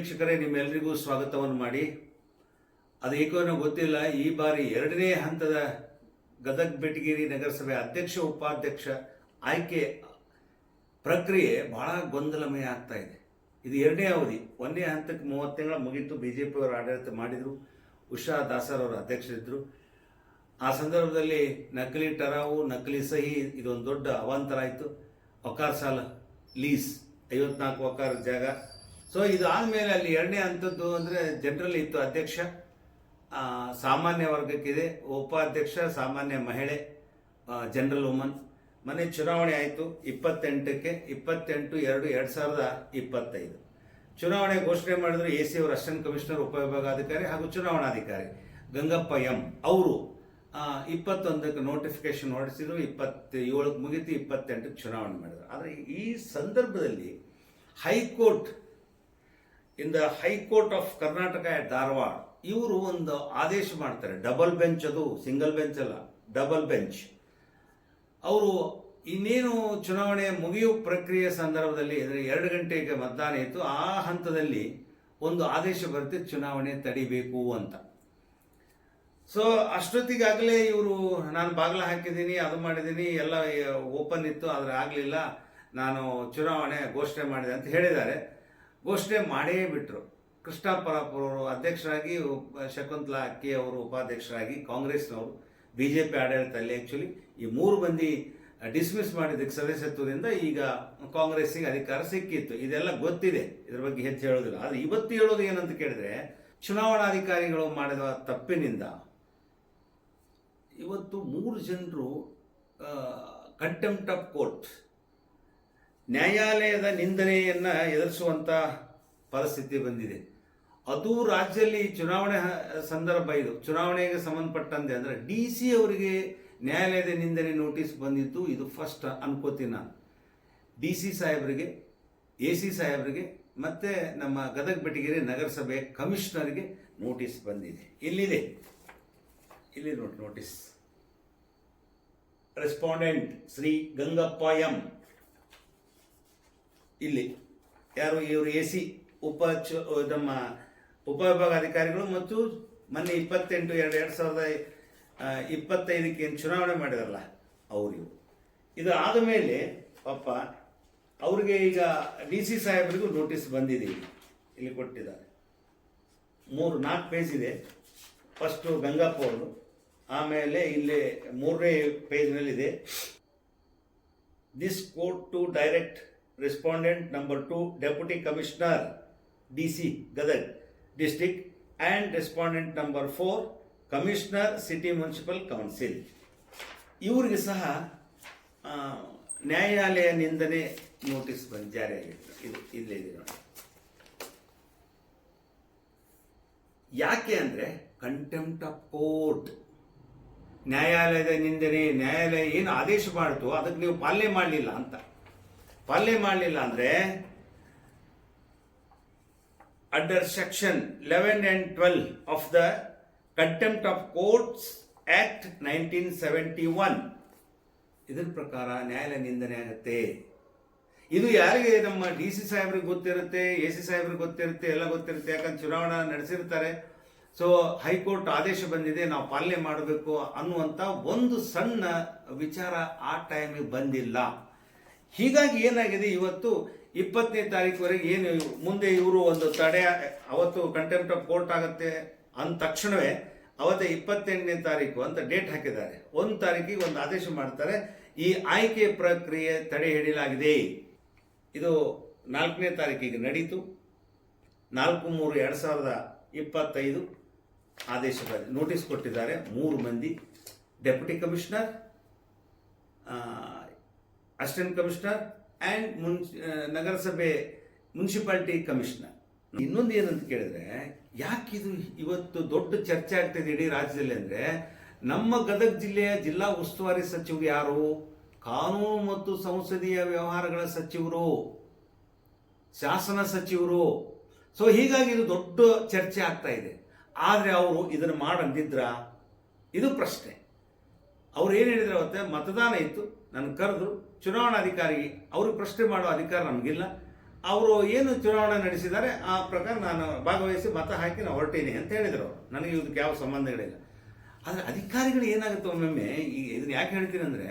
ವೀಕ್ಷಕರೇ ನಿಮ್ಮೆಲ್ಲರಿಗೂ ಸ್ವಾಗತವನ್ನು ಮಾಡಿ. ಅದು ಗೊತ್ತಿಲ್ಲ, ಈ ಬಾರಿ ಎರಡನೇ ಹಂತದ ಗದಗ ಬೆಟಗಿರಿ ನಗರಸಭೆ ಅಧ್ಯಕ್ಷ, ಉಪಾಧ್ಯಕ್ಷ ಆಯ್ಕೆ ಪ್ರಕ್ರಿಯೆ ಬಹಳ ಗೊಂದಲಮಯ ಆಗ್ತಾ ಇದೆ. ಇದು ಎರಡನೇ ಅವಧಿ. ಒಂದನೇ ಹಂತಕ್ಕೆ ಮೂವತ್ತು ತಿಂಗಳ ಮುಗಿತು. ಬಿ ಜೆ ಪಿಯವರು ಆಡಳಿತ ಮಾಡಿದರು. ಉಷಾ ದಾಸರ್ ಅವರು ಅಧ್ಯಕ್ಷರಿದ್ದರು ಆ ಸಂದರ್ಭದಲ್ಲಿ ನಕಲಿ ಟರಾವು, ನಕಲಿ ಸಹಿ, ಇದೊಂದು ದೊಡ್ಡ ಅವಾಂತರ ಆಯಿತು. ಒಕಾರ್ ಸಾಲ, ಲೀಸ್, ಐವತ್ನಾಲ್ಕು ಒಕಾರ ಜಾಗ ಸೊ ಇದು ಆದಮೇಲೆ ಅಲ್ಲಿ ಎರಡನೇ ಹಂತದ್ದು ಅಂದರೆ ಜನರಲ್ ಇತ್ತು ಅಧ್ಯಕ್ಷ. ಸಾಮಾನ್ಯ ವರ್ಗಕ್ಕಿದೆ. ಉಪಾಧ್ಯಕ್ಷ ಸಾಮಾನ್ಯ ಮಹಿಳೆ ಜನರಲ್ ವುಮನ್ ಮನೆ ಚುನಾವಣೆ ಆಯಿತು ಇಪ್ಪತ್ತೆಂಟಕ್ಕೆ. ಇಪ್ಪತ್ತೆಂಟು ಎರಡು ಎರಡು ಸಾವಿರದ ಇಪ್ಪತ್ತೈದು. ಚುನಾವಣೆ ಘೋಷಣೆ ಮಾಡಿದ್ರು ಎ ಸಿ ಅವರು ಅಸಿಸ್ಟೆಂಟ್ ಕಮಿಷನರ್ ಉಪವಿಭಾಗಾಧಿಕಾರಿ ಹಾಗೂ ಚುನಾವಣಾಧಿಕಾರಿ ಗಂಗಪ್ಪ ಎಂ ಅವರು ಇಪ್ಪತ್ತೊಂದಕ್ಕೆ ನೋಟಿಫಿಕೇಶನ್ ಹೊರಡಿಸಿದ್ರು. ಇಪ್ಪತ್ತೇಳಕ್ಕೆ ಮುಗಿತು ಇಪ್ಪತ್ತೆಂಟಕ್ಕೆ ಚುನಾವಣೆ ಮಾಡಿದ್ರು. ಆದರೆ ಈ ಸಂದರ್ಭದಲ್ಲಿ high court in the high court of Karnataka Dharwad ಇವರು ಒಂದು ಆದೇಶ ಮಾಡ್ತಾರೆ ಡಬಲ್ ಬೆಂಚ್ ಅದು ಸಿಂಗಲ್ ಬೆಂಚ್ ಅಲ್ಲ ಡಬಲ್ ಬೆಂಚ್ ಅವರು ಇನ್ನೇನು ಚುನಾವಣೆ ಮುಗಿಯುವ ಪ್ರಕ್ರಿಯೆ ಸಂದರ್ಭದಲ್ಲಿ, ಅಂದರೆ ಎರಡು ಗಂಟೆಗೆ ಮತದಾನ ಇತ್ತು ಆ ಹಂತದಲ್ಲಿ ಒಂದು ಆದೇಶ ಬರುತ್ತೆ, ಚುನಾವಣೆ ತಡಿಬೇಕು ಅಂತ. ಸೊ ಅಷ್ಟೊತ್ತಿಗಾಗಲೇ ಇವರು, ನಾನು ಬಾಗಿಲ ಹಾಕಿದ್ದೀನಿ, ಅದು ಮಾಡಿದ್ದೀನಿ, ಎಲ್ಲ ಓಪನ್ ಇತ್ತು, ಆದರೆ ಆಗಲಿಲ್ಲ. ನಾನು ಚುನಾವಣೆ ಘೋಷಣೆ ಮಾಡಿದೆ ಅಂತ ಹೇಳಿದ್ದಾರೆ. ಘೋಷಣೆ ಮಾಡೇ ಬಿಟ್ಟರು ಕೃಷ್ಣ ಪರಾಪುರ ಅವರು ಅಧ್ಯಕ್ಷರಾಗಿ ಶಕುಂತಲಾ ಅಕ್ಕಿ ಅವರು ಉಪಾಧ್ಯಕ್ಷರಾಗಿ, ಕಾಂಗ್ರೆಸ್ನವರು ಬಿ ಜೆ ಪಿ ಆಡಳಿತದಲ್ಲಿ ಆ್ಯಕ್ಚುಲಿ ಈ ಮೂರು ಮಂದಿ ಡಿಸ್ಮಿಸ್ ಮಾಡಿದ್ದಕ್ಕೆ ಸದಸ್ಯತ್ವದಿಂದ ಈಗ ಕಾಂಗ್ರೆಸ್ಸಿಗೆ ಅಧಿಕಾರ ಸಿಕ್ಕಿತ್ತು. ಇದೆಲ್ಲ ಗೊತ್ತಿದೆ. ಇದ್ರ ಬಗ್ಗೆ ಹೆಚ್ಚು ಹೇಳೋದಿಲ್ಲ. ಆದರೆ ಇವತ್ತು ಹೇಳೋದು ಏನಂತ ಕೇಳಿದ್ರೆ, ಚುನಾವಣಾಧಿಕಾರಿಗಳು ಮಾಡಿದ ತಪ್ಪಿನಿಂದ ಇವತ್ತು ಮೂರು ಜನರು ಕಂಟೆಂಪ್ಟ್ ಆಫ್ ಕೋರ್ಟ್ ನ್ಯಾಯಾಲಯದ ನಿಂದನೆಯನ್ನ ಎದುರಿಸುವಂತ ಪರಿಸ್ಥಿತಿ ಬಂದಿದೆ. ಅದು ರಾಜ್ಯದಲ್ಲಿ ಚುನಾವಣೆ ಸಂದರ್ಭ ಇದು. ಚುನಾವಣೆಗೆ ಸಂಬಂಧಪಟ್ಟಂತೆ ಅಂದ್ರೆ ಡಿ ಸಿ ಅವರಿಗೆ ನ್ಯಾಯಾಲಯದ ನಿಂದನೆ ನೋಟಿಸ್ ಬಂದಿತ್ತು ಇದು ಫಸ್ಟ್ ಅನ್ಕೋತೀನಿ ನಾನು. ಡಿ ಸಿ ಸಾಹೇಬರಿಗೆ ಎ ಸಿ ಸಾಹೇಬರಿಗೆ ಮತ್ತೆ ನಮ್ಮ ಗದಗ ಬೆಟಗೇರಿ ನಗರಸಭೆ ಕಮಿಷನರ್ಗೆ ನೋಟಿಸ್ ಬಂದಿದೆ. ಇಲ್ಲಿದೆ. ಇಲ್ಲಿ ನೋಡಿ notice. Respondent Shri Gangappa M. ಇಲ್ಲಿ ಯಾರು ಇವರು ಎ ಸಿ ಉಪ ನಮ್ಮ ನಮ್ಮ ಉಪವಿಭಾಗಾಧಿಕಾರಿಗಳು ಮತ್ತು ಮೊನ್ನೆ ಇಪ್ಪತ್ತೆಂಟು ಎರಡು ಎರಡು ಸಾವಿರದ ಇಪ್ಪತ್ತೈದಕ್ಕೆ ಏನು ಚುನಾವಣೆ ಮಾಡಿದಾರಲ್ಲ, ಅವರು ಇದು ಆದ ಮೇಲೆ ಪಾಪ ಅವ್ರಿಗೆ ಈಗ ಡಿ ಸಿ ಸಾಹೇಬರಿಗೂ ನೋಟಿಸ್ ಬಂದಿದೆ ಇಲ್ಲಿ. ಕೊಟ್ಟಿದ್ದಾರೆ. ಮೂರು, ನಾಲ್ಕು ಪೇಜ್ ಇದೆ. ಫಸ್ಟು ಗಂಗಪ್ಪ ಅವರು ಆಮೇಲೆ ಇಲ್ಲಿ ಮೂರನೇ ಪೇಜ್ನಲ್ಲಿದೆ this court to direct respondent number two deputy commissioner D C Gadag district and respondent number four commissioner city municipal council ಇವರಿಗೆ ಸಹ ನ್ಯಾಯಾಲಯ ನಿಂದನೆ ನೋಟಿಸ್ ಬಂದ್ ಜಾರಿಯಾಗಿತ್ತು ಇದು ಇಲ್ಲಿದೆ ಯಾಕೆ ಅಂದರೆ ಕಂಟೆಂಪ್ಟ್ ಆಫ್ ಕೋರ್ಟ್ ನ್ಯಾಯಾಲಯದ ನಿಂದನೆ, ನ್ಯಾಯಾಲಯ ಏನು ಆದೇಶ ಮಾಡಿತು, ಅದಕ್ಕೆ ನೀವು ಪಾಲನೆ ಮಾಡಲಿಲ್ಲ ಅಂತ. ಪಾಲನೆ ಮಾಡಲಿಲ್ಲ ಅಂದರೆ under section eleven and twelve of the contempt of courts act nineteen seventy one ಇದರ ಪ್ರಕಾರ ನ್ಯಾಯಾಲಯ ನಿಂದನೆ ಆಗುತ್ತೆ. ಇದು ಯಾರಿಗೆ ನಮ್ಮ ಡಿ ಸಿ ಸಾಹೇಬ್ರಿಗೆ ಗೊತ್ತಿರುತ್ತೆ, ಎ ಸಿ ಸಾಹೇಬ್ರಿಗೆ ಗೊತ್ತಿರುತ್ತೆ, ಎಲ್ಲ ಗೊತ್ತಿರುತ್ತೆ, ಯಾಕಂದ್ರೆ ಚುನಾವಣಾ ನಡೆಸಿರ್ತಾರೆ. ಸೊ ಹೈಕೋರ್ಟ್ ಆದೇಶ ಬಂದಿದೆ, ನಾವು ಪಾಲನೆ ಮಾಡಬೇಕು ಅನ್ನುವಂಥ ಒಂದು ಸಣ್ಣ ವಿಚಾರ ಆ ಟೈಮಿಗೆ ಬಂದಿಲ್ಲ. ಹೀಗಾಗಿ ಏನಾಗಿದೆ ಇವತ್ತು ಇಪ್ಪತ್ತನೇ ತಾರೀಕುವರೆಗೆ ಏನು ಮುಂದೆ ಇವರು ಒಂದು ತಡೆ, ಅವತ್ತು ಕಂಟೆಂಪ್ಟ್ ಆಫ್ ಕೋರ್ಟ್ ಆಗುತ್ತೆ ಅಂದ ತಕ್ಷಣವೇ ಅವತ್ತೇ ಇಪ್ಪತ್ತೆಂಟನೇ ತಾರೀಕು ಅಂತ ಡೇಟ್ ಹಾಕಿದ್ದಾರೆ. ಒಂದು ತಾರೀಕಿಗೆ ಒಂದು ಆದೇಶ ಮಾಡ್ತಾರೆ. ಈ ಆಯ್ಕೆ ಪ್ರಕ್ರಿಯೆ ತಡೆ ಹಿಡಿಯಲಾಗಿದೆ. ಇದು ನಾಲ್ಕನೇ ತಾರೀಕಿಗೆ ನಡೀತು. ನಾಲ್ಕು ಮೂರು ಎರಡು ಸಾವಿರದ ಇಪ್ಪತ್ತೈದು ಆದೇಶ ನೋಟಿಸ್ ಕೊಟ್ಟಿದ್ದಾರೆ ಮೂರು ಮಂದಿ. Deputy commissioner assistant commissioner and ಮುನ್ ನಗರಸಭೆ ಮುನ್ಸಿಪಾಲ್ಟಿ ಕಮಿಷನರ್. ಇನ್ನೊಂದು ಏನಂತ ಕೇಳಿದ್ರೆ ಯಾಕಿದು ಇವತ್ತು ದೊಡ್ಡ ಚರ್ಚೆ ಆಗ್ತಿದೆ ಇಡೀ ರಾಜ್ಯದಲ್ಲಿ ಅಂದರೆ, ನಮ್ಮ ಗದಗ ಜಿಲ್ಲೆಯ ಜಿಲ್ಲಾ ಉಸ್ತುವಾರಿ ಸಚಿವರು ಯಾರು? ಕಾನೂನು ಮತ್ತು ಸಂಸದೀಯ ವ್ಯವಹಾರಗಳ ಸಚಿವರು, ಶಾಸನ ಸಚಿವರು. ಸೊ ಹೀಗಾಗಿ ಇದು ದೊಡ್ಡ ಚರ್ಚೆ ಆಗ್ತಾ ಇದೆ. ಆದರೆ ಅವರು ಇದನ್ನು ಮಾಡಂದಿದ್ರ? ಇದು ಪ್ರಶ್ನೆ. ಅವ್ರು ಏನು ಹೇಳಿದ್ರೆ ಅವತ್ತೆ? ಮತದಾನ ಇತ್ತು. ನನ್ನ ಕರೆದ್ರು ಚುನಾವಣಾಧಿಕಾರಿ ಅವರು ಪ್ರಶ್ನೆ ಮಾಡೋ ಅಧಿಕಾರ ನಮಗಿಲ್ಲ. ಅವರು ಏನು ಚುನಾವಣೆ ನಡೆಸಿದ್ದಾರೆ ಆ ಪ್ರಕಾರ ನಾನು ಭಾಗವಹಿಸಿ ಮತ ಹಾಕಿ ನಾನು ಹೊರಟೀನಿ ಅಂತ ಹೇಳಿದರು ನನಗೆ ಇದಕ್ಕೆ ಯಾವ ಸಂಬಂಧಗಳಿಲ್ಲ ಆದರೆ ಅಧಿಕಾರಿಗಳು ಏನಾಗುತ್ತೆ ಒಮ್ಮೊಮ್ಮೆ, ಈ ಇದನ್ನು ಯಾಕೆ ಹೇಳ್ತೀನಿ ಅಂದರೆ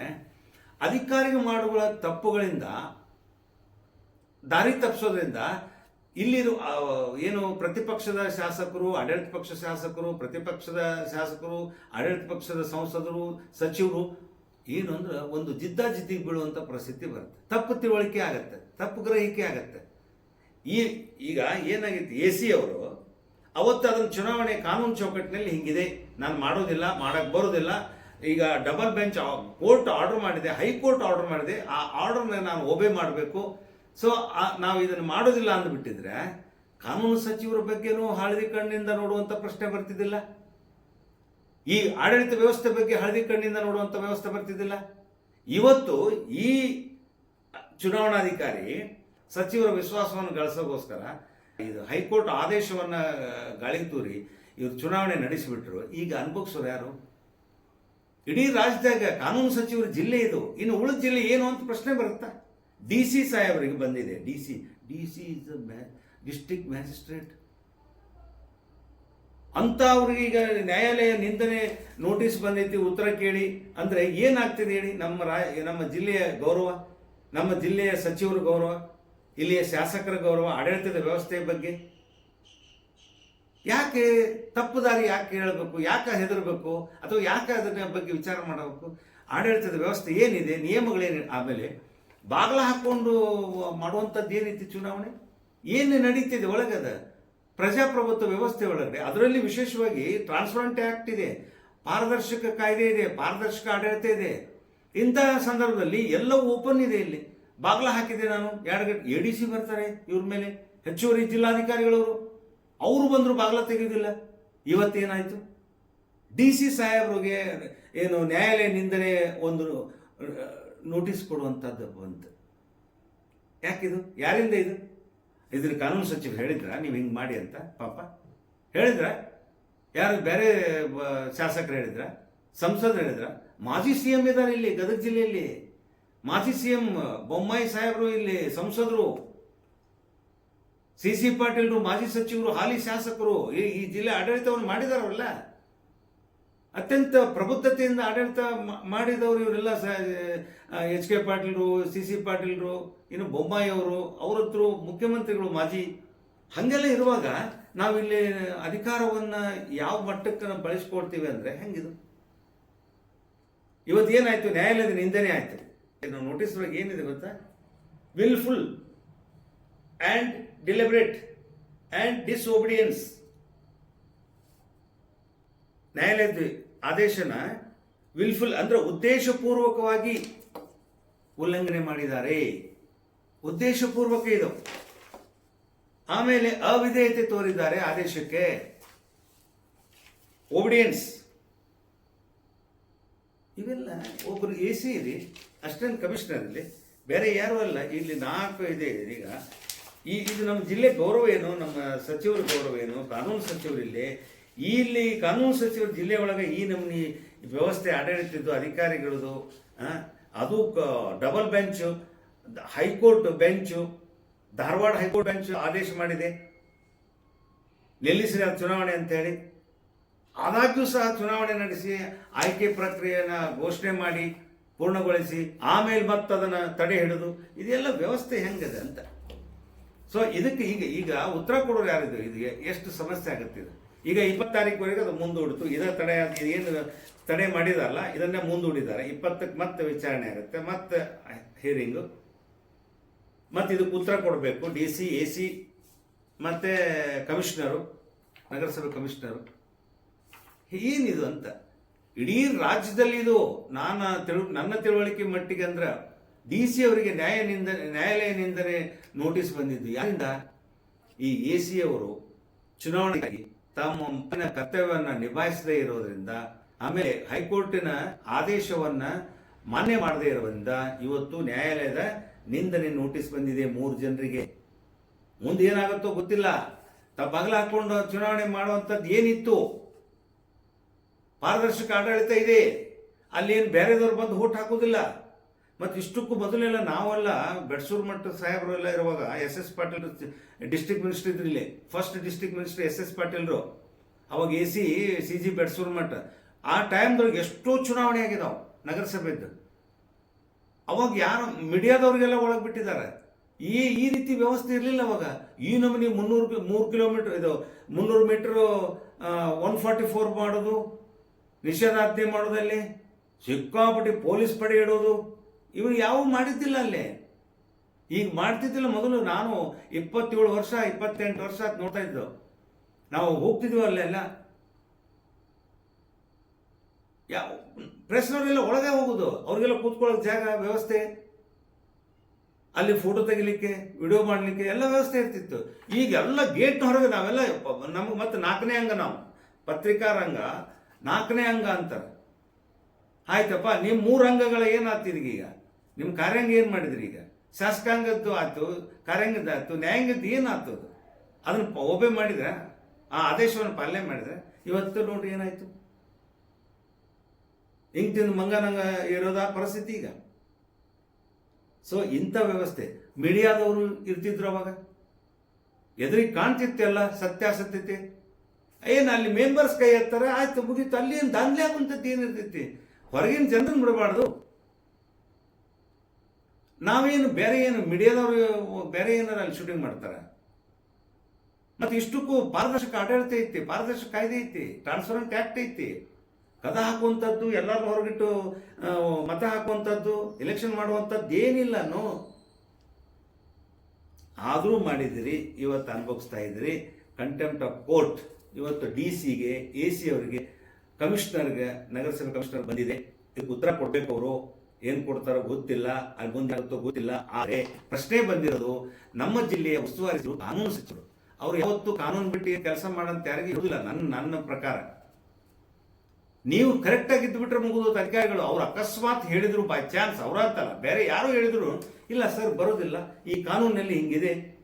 ಅಧಿಕಾರಿಗಳು ಮಾಡುವ ತಪ್ಪುಗಳಿಂದ, ದಾರಿ ತಪ್ಪಿಸೋದ್ರಿಂದ ಇಲ್ಲಿರು ಏನು ಪ್ರತಿಪಕ್ಷದ ಶಾಸಕರು, ಆಡಳಿತ ಪಕ್ಷ ಶಾಸಕರು, ಪ್ರತಿಪಕ್ಷದ ಶಾಸಕರು, ಆಡಳಿತ ಪಕ್ಷದ ಸಂಸದರು, ಸಚಿವರು ಏನು ಅಂದ್ರೆ ಒಂದು ಜಿದ್ದಾಜಿದ್ದಿಗೆ ಬೀಳುವಂಥ ಪರಿಸ್ಥಿತಿ ಬರುತ್ತೆ. ತಪ್ಪು ತಿಳುವಳಿಕೆ ಆಗತ್ತೆ, ತಪ್ಪು ಗ್ರಹಿಕೆ ಆಗತ್ತೆ. ಈ ಈಗ ಏನಾಗಿತ್ತು ಎ ಸಿ ಅವರು ಅವತ್ತು ಅದನ್ನು ಚುನಾವಣೆ ಕಾನೂನು ಚೌಕಟ್ಟಿನಲ್ಲಿ ಹಿಂಗಿದೆ, ನಾನು ಮಾಡೋದಿಲ್ಲ ಮಾಡಕ್ಕೆ ಬರೋದಿಲ್ಲ, ಈಗ ಡಬಲ್ ಬೆಂಚ್ ಕೋರ್ಟ್ ಆರ್ಡರ್ ಮಾಡಿದೆ, ಹೈಕೋರ್ಟ್ ಆರ್ಡರ್ ಮಾಡಿದೆ, ಆ ಆರ್ಡರ್ನ ನಾನು ಒಬೆ ಮಾಡಬೇಕು. ಸೊ ನಾವು ಇದನ್ನು ಮಾಡೋದಿಲ್ಲ ಅಂದ್ಬಿಟ್ಟಿದ್ರೆ ಕಾನೂನು ಸಚಿವರ ಬಗ್ಗೆನೂ ಹಳದಿ ಕಣ್ಣಿಂದ ನೋಡುವಂಥ ಪ್ರಶ್ನೆ ಬರ್ತಿದ್ದಿಲ್ಲ. ಈ ಆಡಳಿತ ವ್ಯವಸ್ಥೆ ಬಗ್ಗೆ ಹಳದಿ ಕಣ್ಣಿಂದ ನೋಡುವಂಥ ವ್ಯವಸ್ಥೆ ಬರ್ತಿದ್ದಿಲ್ಲ. ಇವತ್ತು ಈ ಚುನಾವಣಾಧಿಕಾರಿ ಸಚಿವರ ವಿಶ್ವಾಸವನ್ನು ಗಳಿಸೋಗೋಸ್ಕರ ಇದು ಹೈಕೋರ್ಟ್ ಆದೇಶವನ್ನ ಗಾಳಿಗೆ ತೂರಿ ಇವರು ಚುನಾವಣೆ ನಡೆಸಿಬಿಟ್ರು. ಈಗ ಅನುಭವಿಸೋರು ಯಾರು? ಇಡೀ ರಾಜ್ಯದಾಗ ಕಾನೂನು ಸಚಿವರ ಜಿಲ್ಲೆ ಇದು. ಇನ್ನು ಉಳಿದ ಜಿಲ್ಲೆ ಏನು ಅಂತ ಪ್ರಶ್ನೆ ಬರುತ್ತಾ? ಡಿ ಸಿ ಸಾಹೇಬರಿಗೆ ಬಂದಿದೆ. D C D C is district magistrate ಅಂತ ಅವ್ರಿಗೆ ಈಗ ನ್ಯಾಯಾಲಯ ನಿಂದನೆ ನೋಟಿಸ್ ಬಂದೈತಿ, ಉತ್ತರ ಕೇಳಿ. ಅಂದ್ರೆ ಏನಾಗ್ತಿದೆ ಹೇಳಿ ನಮ್ಮ ರಾ ನಮ್ಮ ಜಿಲ್ಲೆಯ ಗೌರವ, ನಮ್ಮ ಜಿಲ್ಲೆಯ ಸಚಿವರ ಗೌರವ, ಇಲ್ಲಿಯ ಶಾಸಕರ ಗೌರವ, ಆಡಳಿತದ ವ್ಯವಸ್ಥೆಯ ಬಗ್ಗೆ. ಯಾಕೆ ತಪ್ಪು ದಾರಿ ಯಾಕೆ ಹೇಳಬೇಕು, ಯಾಕೆ ಹೆದರಬೇಕು, ಅಥವಾ ಯಾಕೆ ಅದನ್ನ ಬಗ್ಗೆ ವಿಚಾರ ಮಾಡಬೇಕು? ಆಡಳಿತದ ವ್ಯವಸ್ಥೆ ಏನಿದೆ ನಿಯಮಗಳೇನು ಆಮೇಲೆ ಬಾಗಿಲ ಹಾಕೊಂಡು ಮಾಡುವಂಥದ್ದು ಏನೈತಿ ಚುನಾವಣೆ? ಏನು ನಡೀತಿದೆ ಒಳಗದ? ಪ್ರಜಾಪ್ರಭುತ್ವ ವ್ಯವಸ್ಥೆ ಒಳಗಡೆ ಅದರಲ್ಲಿ ವಿಶೇಷವಾಗಿ ಟ್ರಾನ್ಸ್ಪರೆಂಟ್ ಆಕ್ಟ್ ಇದೆ, ಪಾರದರ್ಶಕ ಕಾಯ್ದೆ ಇದೆ, ಪಾರದರ್ಶಕ ಆಡಳಿತ ಇದೆ. ಇಂತಹ ಸಂದರ್ಭದಲ್ಲಿ ಎಲ್ಲವೂ ಓಪನ್ ಇದೆ ಇಲ್ಲಿ. ಬಾಗ್ಲ ಹಾಕಿದೆ ನಾನು, ಎರಡು ಗಂಟೆ, ಎ ಡಿ ಸಿ ಬರ್ತಾರೆ ಇವ್ರ ಮೇಲೆ, ಹೆಚ್ಚುವರಿ ಜಿಲ್ಲಾಧಿಕಾರಿಗಳವರು. ಅವರು ಬಂದರು ಬಾಗ್ಲ ತೆಗೆಯೋದಿಲ್ಲ ಇವತ್ತೇನಾಯಿತು? ಡಿ ಸಿ ಸಾಹೇಬ್ರಿಗೆ ಏನು ನ್ಯಾಯಾಲಯ ನಿಂದನೆ ಒಂದು ನೋಟಿಸ್ ಕೊಡುವಂಥದ್ದು ಬಂತು. ಯಾಕಿದು? ಯಾರಿಂದ ಇದು? ಇದ್ರ ಕಾನೂನು ಸಚಿವರು ಹೇಳಿದ್ರ, ನೀವು ಹಿಂಗೆ ಮಾಡಿ ಅಂತ ಪಾಪ ಹೇಳಿದ್ರ. ಯಾರು ಬೇರೆ ಶಾಸಕರು ಹೇಳಿದ್ರ, ಸಂಸದರು ಹೇಳಿದ್ರ. ಮಾಜಿ ಸಿ ಎಂ ಇದ್ದಾರೆ ಇಲ್ಲಿ, ಗದಗ ಜಿಲ್ಲೆಯಲ್ಲಿ. ಮಾಜಿ ಸಿ ಎಂ ಬೊಮ್ಮಾಯಿ ಸಾಹೇಬರು ಇಲ್ಲಿ, ಸಂಸದರು. ಸಿ ಸಿ ಪಾಟೀಲ್ರು, ಮಾಜಿ ಸಚಿವರು, ಹಾಲಿ ಶಾಸಕರು. ಈ ಈ ಜಿಲ್ಲೆ ಆಡಳಿತವನ್ನು ಮಾಡಿದಾರಲ್ಲ. ಅತ್ಯಂತ ಪ್ರಬುದ್ಧತೆಯಿಂದ ಆಡಳಿತ ಮಾಡಿದವರು ಇವರೆಲ್ಲ ಎಚ್ ಕೆ ಪಾಟೀಲ್ರು, ಸಿ ಸಿ ಪಾಟೀಲ್ರು, ಇನ್ನು ಬೊಮ್ಮಾಯಿ ಅವರು, ಅವರತ್ರ ಮುಖ್ಯಮಂತ್ರಿಗಳು ಮಾಜಿ. ಹಾಗೆಲ್ಲ ಇರುವಾಗ ನಾವಿಲ್ಲಿ ಅಧಿಕಾರವನ್ನ ಯಾವ ಮಟ್ಟಕ್ಕೆ ನಾವು ಬಳಸ್ಕೊಡ್ತೀವಿ ಅಂದ್ರೆ ಹೆಂಗಿದು? ಇವತ್ತು ಏನಾಯ್ತು? ನ್ಯಾಯಾಲಯದ ನಿಂದನೆ ಆಯ್ತು. ನಾವು ನೋಟಿಸ್ ಒಳಗೆ ಏನಿದೆ ಗೊತ್ತಾ? Wilful and deliberate and disobedience ನ್ಯಾಯಾಲಯದ ಆದೇಶನ ವಿಲ್ಫುಲ್ ಅಂದ್ರೆ ಉದ್ದೇಶಪೂರ್ವಕವಾಗಿ ಉಲ್ಲಂಘನೆ ಮಾಡಿದ್ದಾರೆ. ಉದ್ದೇಶಪೂರ್ವಕ ಇದು. ಆಮೇಲೆ ಅವಿಧೇಯತೆ ತೋರಿದ್ದಾರೆ ಆದೇಶಕ್ಕೆ. ಒಬಿಡಿಯನ್ಸ್ ಇವೆಲ್ಲ ಒಬ್ಬರು ಎ ಸಿ ಇದೆ ಅಷ್ಟೊಂದು ಕಮಿಷನರ್ ಇಲ್ಲಿ ಬೇರೆ ಯಾರು ಅಲ್ಲ, ಇಲ್ಲಿ ನಾಲ್ಕು ಇದೆ ಈಗ. ಈ ಇದು ನಮ್ಮ ಜಿಲ್ಲೆ ಗೌರವ ಏನು, ನಮ್ಮ ಸಚಿವರ ಗೌರವ ಏನು, ಕಾನೂನು ಸಚಿವರು ಇಲ್ಲಿ ಕಾನೂನು ಸಚಿವರು ಜಿಲ್ಲೆ ಒಳಗೆ ಈ ನಮೂನಿ ವ್ಯವಸ್ಥೆ ಆಡಳಿತದ್ದು ಅಧಿಕಾರಿಗಳದು ಅದು double bench high court bench Dharwad high court bench ಆದೇಶ ಮಾಡಿದೆ. ನಿಲ್ಲಿಸಿದ ಚುನಾವಣೆ ಅಂತ ಹೇಳಿ ಆದಾಗ್ಯೂ ಸಹ ಚುನಾವಣೆ ನಡೆಸಿ ಆಯ್ಕೆ ಪ್ರಕ್ರಿಯೆನ ಘೋಷಣೆ ಮಾಡಿ ಪೂರ್ಣಗೊಳಿಸಿ ಆಮೇಲೆ ಮತ್ತೆ ಅದನ್ನ ತಡೆ ಹಿಡಿದು, ಇದೆಲ್ಲ ವ್ಯವಸ್ಥೆ ಹೆಂಗಿದೆ ಅಂತ. ಸೊ ಇದಕ್ಕೆ ಈಗ ಈಗ ಉತ್ತರ ಕೊಡೋರು ಯಾರಿದ್ರು? ಇದು ಎಷ್ಟು ಸಮಸ್ಯೆ ಆಗುತ್ತೆ ಇದು? ಈಗ ಇಪ್ಪತ್ತು ತಾರೀಕುವರೆಗೆ ಅದು ಮುಂದೂಡಿತು. ಇದ ತಡೆ ಏನು ತಡೆ ಮಾಡಿದಾರಲ್ಲ ಇದನ್ನೇ ಮುಂದೂಡಿದ್ದಾರೆ. ಇಪ್ಪತ್ತಕ್ಕೆ ಮತ್ತೆ ವಿಚಾರಣೆ ಆಗುತ್ತೆ, ಮತ್ತೆ ಹಿಯರಿಂಗು ಮತ್ತೆ ಇದಕ್ಕೆ ಉತ್ತರ ಕೊಡಬೇಕು ಡಿ ಸಿ ಎ ಸಿ ಮತ್ತೆ ಕಮಿಷನರು ನಗರಸಭೆ ಕಮಿಷನರು ಏನಿದು ಅಂತ? ಇಡೀ ರಾಜ್ಯದಲ್ಲಿ ಇದು ನಾನು ತಿಳು, ನನ್ನ ತಿಳುವಳಿಕೆ ಮಟ್ಟಿಗೆ ಅಂದ್ರೆ ಡಿ ಸಿ ಅವರಿಗೆ ನ್ಯಾಯ ನಿಂದ ನ್ಯಾಯಾಲಯ ನಿಂದನೆ ನೋಟಿಸ್ ಬಂದಿದ್ದು. ಯಾರಿಂದ? ಈ ಎ ಸಿ ಅವರು ಚುನಾವಣೆಗಾಗಿ ತಮ್ಮ ಕರ್ತವ್ಯವನ್ನು ನಿಭಾಯಿಸದೇ ಇರೋದ್ರಿಂದ, ಆಮೇಲೆ ಹೈಕೋರ್ಟಿನ ಆದೇಶವನ್ನ ಮಾನ್ಯ ಮಾಡದೇ ಇರೋದ್ರಿಂದ ಇವತ್ತು ನ್ಯಾಯಾಲಯದ ನಿಂದನೆ ನೋಟಿಸ್ ಬಂದಿದೆ ಮೂರು ಜನರಿಗೆ. ಮುಂದೆ ಏನಾಗುತ್ತೋ ಗೊತ್ತಿಲ್ಲ. ತ ಹಾಕೊಂಡು ಚುನಾವಣೆ ಮಾಡುವಂಥದ್ದು ಏನಿತ್ತು? ಪಾರದರ್ಶಕ ಆಡಳಿತ ಇದೆ. ಅಲ್ಲಿ ಏನು ಬೇರೆದವ್ರು ಬಂದು ಓಟ್ ಹಾಕೋದಿಲ್ಲ. ಮತ್ತು ಇಷ್ಟಕ್ಕೂ ಮೊದಲೆಲ್ಲ ನಾವೆಲ್ಲ ಬೆಡ್ಸೂರು ಮಠ ಸಾಹೇಬರು ಎಲ್ಲ ಇರುವಾಗ S S Patil district minister ಇದ್ರು ಇಲ್ಲಿ first district minister S S ಪಾಟೀಲ್ರು. ಅವಾಗ ಎ ಸಿ ಸಿ ಜಿ ಬೆಡ್ಸೂರು ಮಠ. ಆ ಟೈಮ್ದೊಳಗೆ ಎಷ್ಟೋ ಚುನಾವಣೆ ಆಗಿದಾವೆ ನಗರಸಭೆದ್ದು ಅವಾಗ ಯಾರು ಮೀಡಿಯಾದವ್ರಿಗೆಲ್ಲ ಒಳಗೆ ಬಿಟ್ಟಿದ್ದಾರೆ ಈ ಈ ರೀತಿ ವ್ಯವಸ್ಥೆ ಇರಲಿಲ್ಲ ಅವಾಗ. ಈ ನಮೂನಿ ಮುನ್ನೂರು ಮೂರು ಕಿಲೋಮೀಟರ್ ಇದು ಮುನ್ನೂರು ಮೀಟರ್ ಒನ್ ಫಾರ್ಟಿ ಫೋರ್ ಮಾಡೋದು, ನಿಷೇಧಾಜ್ಞೆ ಮಾಡೋದಲ್ಲಿ. ಸಿಕ್ಕಾಪಟ್ಟಿ ಪೊಲೀಸ್ ಪಡೆ ಇಡೋದು. ಇವು ಯಾವ ಮಾಡಿದ್ದಿಲ್ಲ ಅಲ್ಲೇ. ಈಗ ಮಾಡ್ತಿದ್ದಿಲ್ಲ ಮೊದಲು ನಾನು ಇಪ್ಪತ್ತೇಳು ವರ್ಷ, ಇಪ್ಪತ್ತೆಂಟು ವರ್ಷ ಅಂತ ನೋಡ್ತಾ ಇದ್ದು. ನಾವು ಹೋಗ್ತಿದ್ವಿ ಅಲ್ಲೆಲ್ಲ ಯಾವ ಪ್ರೆಸ್ನವರೆಲ್ಲ ಒಳಗೆ ಹೋಗುದು. ಅವ್ರಿಗೆಲ್ಲ ಕೂತ್ಕೊಳ್ಳೋಕೆ ಜಾಗ, ವ್ಯವಸ್ಥೆ. ಅಲ್ಲಿ ಫೋಟೋ ತೆಗಿಲಿಕ್ಕೆ ವಿಡಿಯೋ ಮಾಡಲಿಕ್ಕೆ ಎಲ್ಲ ವ್ಯವಸ್ಥೆ ಇರ್ತಿತ್ತು. ಈಗ ಎಲ್ಲ ಗೇಟ್ ಹೊರಗೆ ನಾವೆಲ್ಲ, ನಮಗೆ ಮತ್ತೆ ನಾಲ್ಕನೇ ಅಂಗ ನಾವು. ಪತ್ರಿಕಾ ರಂಗ ನಾಲ್ಕನೇ ಅಂಗ ಅಂತಾರೆ. ಆಯ್ತಪ್ಪ ನಿಮ್ಮ ಮೂರು ಅಂಗಗಳ ಏನಾಗ್ತಿದ್ರಿ ಈಗ ನಿಮ್ಮ ಕಾರ್ಯಾಂಗ ಏನು ಮಾಡಿದ್ರಿ ಈಗ? ಶಾಸಕಾಂಗದ್ದು ಆಯ್ತು, ಕಾರ್ಯಾಂಗದ್ದು ಆಯ್ತು, ನ್ಯಾಯಾಂಗದ್ದು ಏನಾಯ್ತು ಅದು? ಅದನ್ನು ಒಬ್ಬೆ ಮಾಡಿದ್ರೆ? ಆ ಆದೇಶವನ್ನು ಪಾಲನೆ ಮಾಡಿದ್ರೆ? ಇವತ್ತು ನೋಡ್ರಿ ಏನಾಯ್ತು? ಹಿಂಗ್ ತಿಂದು ಮಂಗನಂಗ ಇರೋದ ಪರಿಸ್ಥಿತಿ ಈಗ. ಸೊ ಇಂಥ ವ್ಯವಸ್ಥೆ, ಮೀಡಿಯಾದವರು ಇರ್ತಿದ್ರು ಅವಾಗ. ಎದುರಿಗೆ ಕಾಣ್ತಿತ್ತಲ್ಲ ಸತ್ಯಾಸತ್ಯತೆ. ಏನು ಅಲ್ಲಿ ಮೆಂಬರ್ಸ್ ಕೈ ಎತ್ತಾರೆ? ಆಯ್ತು, ಮುಗೀತು. ಅಲ್ಲಿ ಏನು ದಾಂಧಲೆ ಆಗುವಂಥದ್ದು ಏನಿರ್ತೈತಿ? ಹೊರಗಿನ ಜನರನ್ನ ಬಿಡಬಾರ್ದು. ನಾವೇನು ಬೇರೆ ಏನು ಮೀಡಿಯಾದವರು ಬೇರೆ ಏನಾರ ಅಲ್ಲಿ ಶೂಟಿಂಗ್ ಮಾಡ್ತಾರೆ? ಮತ್ತೆ ಇಷ್ಟಕ್ಕೂ ಪಾರದರ್ಶಕ ಆಡಳಿತ ಐತಿ, ಪಾರದರ್ಶಕ ಕಾಯ್ದೆ ಐತಿ ಟ್ರಾನ್ಸ್ಪರೆಂಟ್ ಆ್ಯಕ್ಟ್ ಐತಿ. ಕದ ಹಾಕುವಂಥದ್ದು ಎಲ್ಲರೂ ಹೊರಗಿಟ್ಟು ಮತ ಹಾಕುವಂಥದ್ದು ಎಲೆಕ್ಷನ್ ಮಾಡುವಂಥದ್ದು ಏನಿಲ್ಲ ಆದರೂ ಮಾಡಿದಿರಿ, ಇವತ್ತು ಅನುಭವಿಸ್ತಾ ಇದ್ದೀರಿ ಕಂಟೆಂಪ್ಟ್ ಆಫ್ ಕೋರ್ಟ್ ಇವತ್ತು ಡಿ ಸಿಗೆ ಎ ಸಿ ಅವರಿಗೆ ಕಮಿಷನರ್ಗೆ, ನಗರಸಭೆ ಕಮಿಷನರ್ ಬಂದಿದೆ. ಇದಕ್ಕೆ ಉತ್ತರ ಕೊಡಬೇಕು ಅವರು ಏನು ಕೊಡ್ತಾರೋ ಗೊತ್ತಿಲ್ಲ. ಅಲ್ಲಿ ಮುಂದೆ ಆಗುತ್ತೋ ಗೊತ್ತಿಲ್ಲ. ಆದರೆ ಪ್ರಶ್ನೆ ಬಂದಿರೋದು ನಮ್ಮ ಜಿಲ್ಲೆಯ ಉಸ್ತುವಾರಿ ಕಾನೂನು ಸಚಿವರು. ಅವರು ಯಾವತ್ತು ಕಾನೂನು ಬಿಟ್ಟು ಕೆಲಸ ಮಾಡಂತ ಯಾರಿಗೆ ಇರುವುದಿಲ್ಲ ನನ್ನ ನನ್ನ ಪ್ರಕಾರ. ನೀವು ಕರೆಕ್ಟಾಗಿ ಇದ್ಬಿಟ್ರೆ ಮುಗಿದು ಅಧಿಕಾರಿಗಳು. ಅವ್ರು ಅಕಸ್ಮಾತ್ ಹೇಳಿದ್ರು ಬೈ ಚಾನ್ಸ್ ಅವರಂತಲ್ಲ ಬೇರೆ ಯಾರು ಹೇಳಿದ್ರು, ಇಲ್ಲ ಸರ್, ಬರೋದಿಲ್ಲ. ಈ ಕಾನೂನಲ್ಲಿ ಹಿಂಗಿದೆ.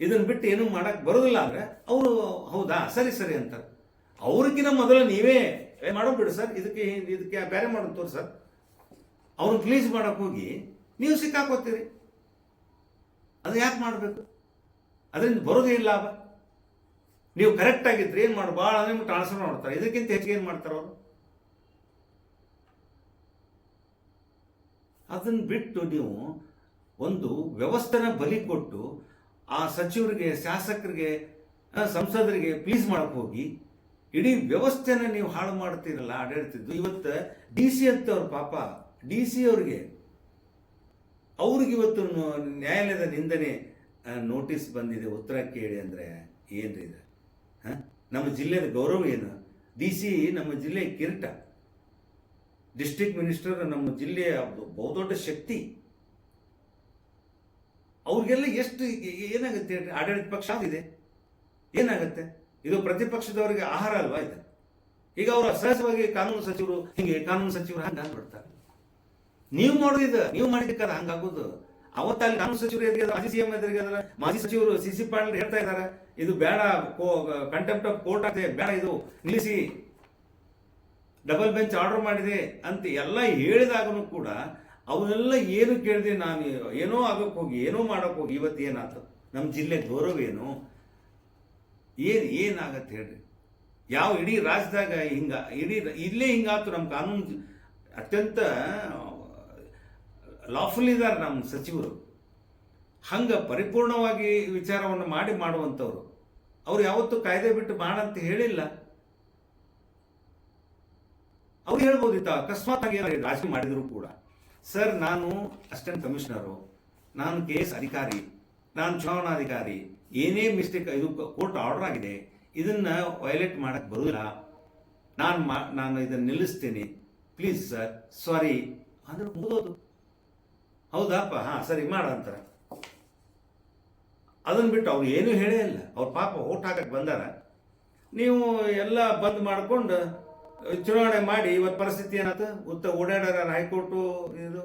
ಇದನ್ನ ಬಿಟ್ಟು ಏನು ಮಾಡಕ್ ಬರೋದಿಲ್ಲ. ಅಂದ್ರೆ ಅವರು, ಹೌದಾ? ಸರಿ ಸರಿ ಅಂತಾರೆ. ಅವ್ರಿಗಿನ ಮೊದಲು ನೀವೇ ಮಾಡೋ ಬಿಡು ಸರ್. ಇದಕ್ಕೆ ಇದಕ್ಕೆ ಬೇರೆ ಮಾಡೋದು ತೋರಿ ಸರ್. ಅವ್ರನ್ನ ಪ್ಲೀಸ್ ಮಾಡಕ್ ಹೋಗಿ ನೀವು ಸಿಕ್ಕಾಕೋತೀರಿ. ಅದು ಯಾಕೆ ಮಾಡಬೇಕು? ಅದರಿಂದ ಬರೋದೇ ಲಾಭ. ನೀವು ಕರೆಕ್ಟ್ ಆಗಿದ್ರೆ ಏನು ಮಾಡಿ? ಭಾಳ ನಿಮ್ಗೆ ಟ್ರಾನ್ಸ್ಫರ್ ಮಾಡ್ತಾರೆ. ಇದಕ್ಕಿಂತ ಹೆಚ್ಚಿಗೆ ಏನು ಮಾಡ್ತಾರೆ ಅವರು? ಅದನ್ನು ಬಿಟ್ಟು ನೀವು ಒಂದು ವ್ಯವಸ್ಥೆನ ಬಲಿ ಕೊಟ್ಟು ಆ ಸಚಿವರಿಗೆ, ಶಾಸಕರಿಗೆ ಸಂಸದರಿಗೆ ಪ್ಲೀಸ್ ಮಾಡಕ್ ಹೋಗಿ. ಇಡೀ ವ್ಯವಸ್ಥೆನ ನೀವು ಹಾಳು ಮಾಡ್ತೀರಲ್ಲ ಆಡಳಿತದ್ದು. ಇವತ್ತು ಡಿ ಸಿ ಅಂತವ್ರು ಪಾಪ, ಡಿ ಸಿ ಅವ್ರಿಗೆ ಅವ್ರಿಗೆ ಇವತ್ತು ನ್ಯಾಯಾಲಯದ ನಿಂದನೆ ನೋಟಿಸ್ ಬಂದಿದೆ. ಉತ್ತರ ಕೇಳಿ ಅಂದರೆ ಏನ್ರಿ ಇದು? ನಮ್ಮ ಜಿಲ್ಲೆಯ ಗೌರವ ಏನು? ಡಿ ಸಿ ನಮ್ಮ ಜಿಲ್ಲೆಯ ಕಿರೀಟ. ಡಿಸ್ಟ್ರಿಕ್ಟ್ ಮಿನಿಸ್ಟರ್ ನಮ್ಮ ಜಿಲ್ಲೆಯ ಬಹುದೊಡ್ಡ ಶಕ್ತಿ. ಅವ್ರಿಗೆಲ್ಲ ಎಷ್ಟು ಏನಾಗುತ್ತೆ? ಆಡಳಿತ ಪಕ್ಷ ಆಗಿದೆ. ಏನಾಗುತ್ತೆ? ಇದು ಪ್ರತಿಪಕ್ಷದವರಿಗೆ ಆಹಾರ ಅಲ್ವಾ ಇದೆ? ಈಗ ಅವರು ಅಸಹಜವಾಗಿ ಕಾನೂನು ಸಚಿವರು ಹಿಂಗೆ, ಕಾನೂನು ಸಚಿವರು ಹಂಗೆ ಅಂದ್ಬಿಡ್ತಾರೆ. ನೀವು ಮಾಡೋದಿದ ನೀವು ಮಾಡಿದ್ದಕ್ಕದ ಹಂಗಾಗೋದು ಅವತ್ತು ಅಲ್ಲಿ ಕಾನೂನು ಸಚಿವರು ಎದುರಿಗೆ ಮಾಜಿ ಸಿಎಂ ಎದುರಿಗೆ ಮಾಜಿ ಸಚಿವರು ಸಿ ಸಿ ಪಾಟೀಲ್ ಹೇಳ್ತಾ ಇದ್ದಾರೆ, ಇದು ಬೇಡ ಕಂಟೆಂಪ್ಟ್ ಆಫ್ ಕೋರ್ಟ್ ಆಗಿದೆ, ಬೇಡ ಇದು, ನಿಲ್ಲಿಸಿ. ಡಬಲ್ ಬೆಂಚ್ ಆರ್ಡರ್ ಮಾಡಿದೆ ಅಂತ ಎಲ್ಲ ಹೇಳಿದಾಗನು ಕೂಡ ಅವನ್ನೆಲ್ಲ ಏನು ಕೇಳಿದೆ ನಾನು ಏನೋ ಆಗಕ್ಕೆ ಹೋಗಿ ಏನೋ ಮಾಡಕ್ಕೆ ಹೋಗಿ ಇವತ್ತು ಏನಾಯ್ತು? ನಮ್ಮ ಜಿಲ್ಲೆ ಗೌರವ ಏನು? ಏನು ಏನಾಗತ್ತೆ ಹೇಳ್ರಿ? ಯಾವ ಇಡೀ ರಾಜ್ಯದಾಗ ಹಿಂಗ, ಇಡೀ ಇಲ್ಲೇ ಹಿಂಗಾತು ನಮ್ಮ ಕಾನೂನು ಅತ್ಯಂತ, ಲಾಫುಲ್ ಇದ್ದಾರೆ ನಮ್ಮ ಸಚಿವರು. ಹಂಗ ಪರಿಪೂರ್ಣವಾಗಿ ವಿಚಾರವನ್ನು ಮಾಡಿ ಮಾಡುವಂಥವ್ರು. ಅವ್ರು ಯಾವತ್ತೂ ಕಾಯ್ದೆ ಬಿಟ್ಟು ಮಾಡಂತ ಹೇಳಿಲ್ಲ. ಅವ್ರು ಹೇಳ್ಬೋದಿತ್ತ ಅಕಸ್ಮಾತ್ ಆಗಿ ರಾಜಿ ಮಾಡಿದ್ರು ಕೂಡ. ಸರ್, ನಾನು ಅಸಿಸ್ಟೆಂಟ್ ಕಮಿಷನರು. ನಾನು ಕೆ ಎಸ್ ಅಧಿಕಾರಿ. ನಾನು ಚುನಾವಣಾಧಿಕಾರಿ. ಏನೇ ಮಿಸ್ಟೇಕ್ ಇದು ಕೋರ್ಟ್ ಆರ್ಡರ್ ಆಗಿದೆ, ಇದನ್ನ ವೈಲೇಟ್ ಮಾಡಕ್ಕೆ ಬರೋದಿಲ್ಲ. ನಾನು ಮಾ ನಾನು ಇದನ್ನ ನಿಲ್ಲಿಸ್ತೀನಿ. ಪ್ಲೀಸ್ ಸರ್ ಸಾರಿ ಅಂದ್ರೆ ಮುಗಿದೋದು ಹೌದಪ್ಪ, ಹಾ, ಸರಿ, ಮಾಡ ಅಂತಾರೆ. ಅದನ್ನ ಬಿಟ್ಟು ಅವ್ರು ಏನೂ ಹೇಳೇ ಇಲ್ಲ. ಅವ್ರ ಪಾಪ ಓಟ್ ಹಾಕಕ್ಕೆ ಬಂದಾರ. ನೀವು ಎಲ್ಲ ಬಂದ್ ಮಾಡ್ಕೊಂಡು ಚುನಾವಣೆ ಮಾಡಿ ಇವತ್ತು ಪರಿಸ್ಥಿತಿ ಏನಾಯ್ತು ಉತ್ತ ಓಡಾಡ್ಯಾರ ಹೈಕೋರ್ಟು, ಇದು,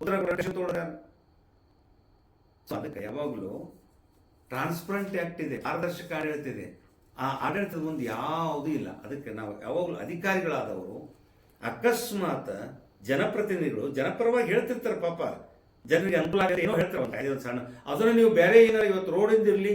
ಉತ್ತರ ಪ್ರದೇಶ ತೊಗೊಂಡ್ಯಾರ. ಸೊ ಅದಕ್ಕೆ ಯಾವಾಗಲೂ ಟ್ರಾನ್ಸ್ಪರೆಂಟ್ ಆ್ಯಕ್ಟ್ ಇದೆ, ಪಾರದರ್ಶಕ ಆಡಳಿತ ಇದೆ. ಆ ಆಡಳಿತದ ಮುಂದೆ ಯಾವುದೂ ಇಲ್ಲ. ಅದಕ್ಕೆ ನಾವು ಯಾವಾಗಲೂ ಅಧಿಕಾರಿಗಳಾದವರು, ಅಕಸ್ಮಾತ್ ಜನಪ್ರತಿನಿಧಿಗಳು, ಜನಪರವಾಗಿ ಹೇಳ್ತಿರ್ತಾರೆ ಪಾಪ. ಜನರಿಗೆ ಅನುಕೂಲ ಆಗುತ್ತೆ ಏನೋ ಹೇಳ್ತಾರೆ ಒಂದು ಒಂದು ಸಣ್ಣ ಅದನ್ನು ನೀವು ಬೇರೆ ಏನಾರು ಇವತ್ತು ರೋಡಿಂದ ಇರಲಿ,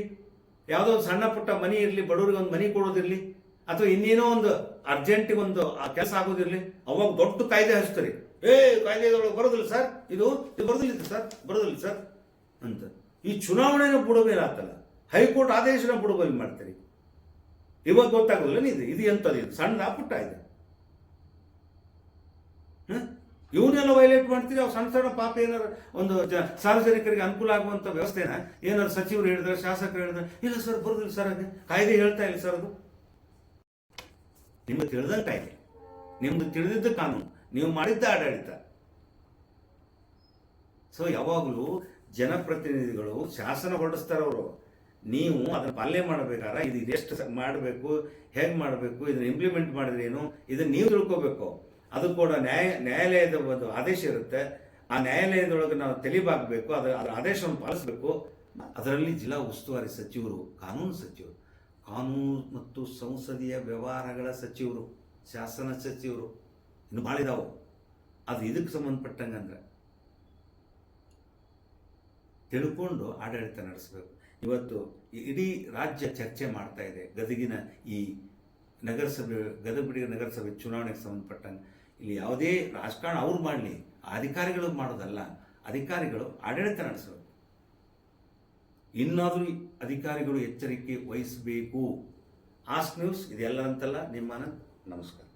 ಯಾವುದೋ ಒಂದು ಸಣ್ಣ ಪುಟ್ಟ ಮನಿ ಇರಲಿ, ಬಡವರಿಗೆ ಒಂದು ಮನಿ ಕೊಡೋದಿರಲಿ, ಅಥವಾ ಇನ್ನೇನೋ ಒಂದು ಅರ್ಜೆಂಟಿಗೆ ಒಂದು ಕೆಲಸ ಆಗೋದಿರಲಿ, ಅವಾಗ ದೊಡ್ಡ ಕಾಯ್ದೆ ಹಚ್ತಾರೆ. ಏ ಕಾಯ್ದೆದೊಳಗೆ ಬರೋದಿಲ್ಲ ಸರ್ ಇದು ಇದು ಬರೋದಿಲ್ಲ ಸರ್ ಬರೋದಿಲ್ಲ ಸರ್ ಅಂತ. ಈ ಚುನಾವಣೆನ ಬಿಡೋಬೇಡ ಆತಲ್ಲ ಹೈಕೋರ್ಟ್ ಆದೇಶನ ಬಿಡೋಬಲ್ಲಿ ಮಾಡ್ತೀರಿ. ಇವಾಗ ಗೊತ್ತಾಗೋದಿಲ್ಲ ಇದು ಇದು ಎಂಥದ್ದು ಇದು? ಸಣ್ಣ ಪುಟ್ಟ ಇದೆ? ಇವನ್ನೆಲ್ಲ ವೈಲೇಟ್ ಮಾಡ್ತೀರಿ ಅವು ಸಣ್ಣ ಸಣ್ಣ ಪಾಪ ಏನಾದ್ರು ಒಂದು ಸಾರ್ವಜನಿಕರಿಗೆ ಅನುಕೂಲ ಆಗುವಂಥ ವ್ಯವಸ್ಥೆನ? ಏನಾದ್ರು ಸಚಿವರು ಹೇಳಿದ್ರೆ, ಶಾಸಕರು ಹೇಳಿದ್ರೆ, ಇಲ್ಲ ಸರ್, ಬರೋದಿಲ್ಲ ಸರ್, ಅದು ಕಾಯ್ದೆ ಹೇಳ್ತಾ ಇಲ್ಲ ಸರ್, ಅದು. ನಿಮ್ಗೆ ತಿಳಿದಂಗೆ ಕಾಯ್ದೆ. ನಿಮ್ದು ತಿಳಿದಿದ್ದ ಕಾನೂನು. ನೀವು ಮಾಡಿದ್ದ ಆಡಳಿತ. ಸೊ ಯಾವಾಗಲೂ ಜನಪ್ರತಿನಿಧಿಗಳು ಶಾಸನ ಹೊರಡಿಸ್ತಾರೆ ಅವರು. ನೀವು ಅದನ್ನು ಪಾಲನೆ ಮಾಡಬೇಕಾದ್ರೆ ಇದು ಇದೆಷ್ಟು ಮಾಡಬೇಕು, ಹೇಗೆ ಮಾಡಬೇಕು, ಇದನ್ನು ಇಂಪ್ಲಿಮೆಂಟ್ ಮಾಡಿದ್ರೇನು ಇದನ್ನು ನೀವು ತಿಳ್ಕೋಬೇಕು. ಅದು ಕೂಡ ನ್ಯಾಯ, ನ್ಯಾಯಾಲಯದ ಒಂದು ಆದೇಶ ಇರುತ್ತೆ. ಆ ನ್ಯಾಯಾಲಯದೊಳಗೆ ನಾವು ತೆಲಿಬಾಕಬೇಕು ಅದರ ಅದರ ಆದೇಶವನ್ನು ಪಾಲಿಸಬೇಕು. ಅದರಲ್ಲಿ ಜಿಲ್ಲಾ ಉಸ್ತುವಾರಿ ಸಚಿವರು, ಕಾನೂನು ಸಚಿವರು, ಕಾನೂನು ಮತ್ತು ಸಂಸದೀಯ ವ್ಯವಹಾರಗಳ ಸಚಿವರು, ಶಾಸನ ಸಚಿವರು, ಇನ್ನು ಮಾಡಿದಾವು ಅದು ಇದಕ್ಕೆ ಸಂಬಂಧಪಟ್ಟಂಗೆ ಅಂದ್ರೆ ತಿಳ್ಕೊಂಡು ಆಡಳಿತ ನಡೆಸಬೇಕು. ಇವತ್ತು ಇಡೀ ರಾಜ್ಯ ಚರ್ಚೆ ಮಾಡ್ತಾ ಇದೆ. ಗದಗಿನ ಈ ನಗರಸಭೆ ಗದಗ ನಗರಸಭೆ ಚುನಾವಣೆಗೆ ಸಂಬಂಧಪಟ್ಟಂಗೆ ಇಲ್ಲಿ ಯಾವುದೇ ರಾಜಕಾರಣ ಅವ್ರು ಮಾಡಲಿ, ಅಧಿಕಾರಿಗಳು ಮಾಡೋದಲ್ಲ, ಅಧಿಕಾರಿಗಳು ಆಡಳಿತ ನಡೆಸಬೇಕು. ಇನ್ನಾದರೂ ಅಧಿಕಾರಿಗಳು ಎಚ್ಚರಿಕೆ ವಹಿಸಬೇಕು. ಆಸ್ ನ್ಯೂಸ್, ಇದೆಲ್ಲ ಅಂತಲ್ಲ, ನಿಮ್ಮ ನಮಸ್ಕಾರ.